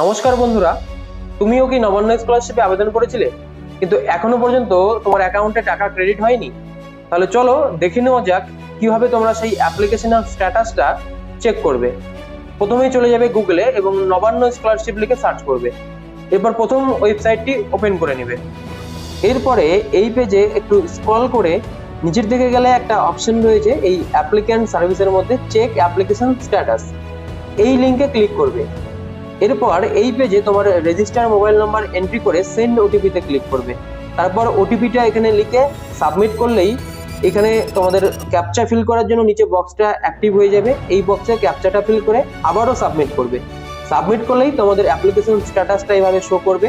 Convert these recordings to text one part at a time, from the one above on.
নমস্কার বন্ধুরা। তুমিও কি নবান্ন স্কলারশিপে আবেদন করেছিলে? কিন্তু এখনও পর্যন্ত তোমার অ্যাকাউন্টে টাকা ক্রেডিট হয়নি। তাহলে চলো দেখে নেওয়া যাক কীভাবে তোমরা সেই অ্যাপ্লিকেশনের স্ট্যাটাসটা চেক করবে। প্রথমেই চলে যাবে গুগলে এবং নবান্ন স্কলারশিপ লিখে সার্চ করবে। এরপর প্রথম ওয়েবসাইটটি ওপেন করে নেবে। এরপরে এই পেজে একটু স্ক্রল করে নিচের দিকে গেলে একটা অপশন রয়েছে, এই অ্যাপ্লিক্যান্ট সার্ভিসের মধ্যে চেক অ্যাপ্লিকেশন স্ট্যাটাস এই লিঙ্কে ক্লিক করবে। এরপর এই পেজে তোমার রেজিস্টার মোবাইল নাম্বার এন্ট্রি করে সেন্ড ওটিপিতে ক্লিক করবে। তারপর ওটিপিটা এখানে লিখে সাবমিট করলেই এখানে তোমাদের ক্যাপচা ফিল করার জন্য নিচে বক্সটা অ্যাক্টিভ হয়ে যাবে। এই বক্সে ক্যাপচাটা ফিল করে আবারও সাবমিট করবে। সাবমিট করলেই তোমাদের অ্যাপ্লিকেশন স্ট্যাটাসটা এইভাবে শো করবে।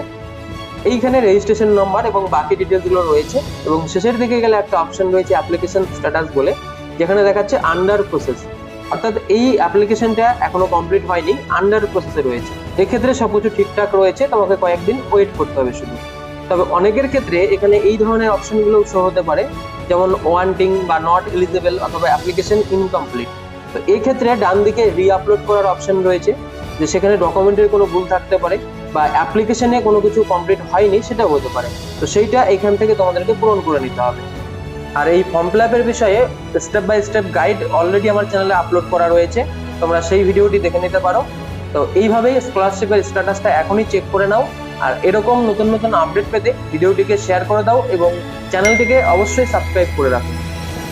এইখানে রেজিস্ট্রেশন নাম্বার এবং বাকি ডিটেলসগুলো রয়েছে এবং শেষের দিকে গেলে একটা অপশন রয়েছে অ্যাপ্লিকেশন স্ট্যাটাস বলে, যেখানে দেখাচ্ছে আন্ডার প্রসেস অর্থাৎ এই অ্যাপ্লিকেশনটা এখনও কমপ্লিট হয়নি আন্ডার প্রসেসে রয়েছে। এক্ষেত্রে সবকিছু ঠিকঠাক রয়েছে, তোমাকে কয়েকদিন ওয়েট করতে হবে শুধু। তবে অনেকের ক্ষেত্রে এখানে এই ধরনের অপশনগুলো শো হতে পারে, যেমন ওয়ান্টিং বা নট এলিজেবল অথবা অ্যাপ্লিকেশন ইনকমপ্লিট তো এই ক্ষেত্রে ডান দিকে রি আপলোড করার অপশন রয়েছে, যে সেখানে ডকুমেন্টের কোনো ভুল থাকতে পারে বা অ্যাপ্লিকেশনে কোনো কিছু কমপ্লিট হয়নি, সেটাও হতে পারে। তো সেইটা এখান থেকে তোমাদেরকে পূরণ করে নিতে হবে। আর এই ফর্ম ফিল আপের বিষয়ে step by step guide already আমার চ্যানেলে আপলোড করা রয়েছে, তোমরা সেই ভিডিওটি দেখে নিতে পারো। তো এইভাবেই স্কলারশিপের স্ট্যাটাসটা এখনই চেক করে নাও। আর এরকম নতুন নতুন আপডেট পেতে ভিডিওটিকে শেয়ার করে দাও এবং চ্যানেলটিকে অবশ্যই সাবস্ক্রাইব করে রাখো।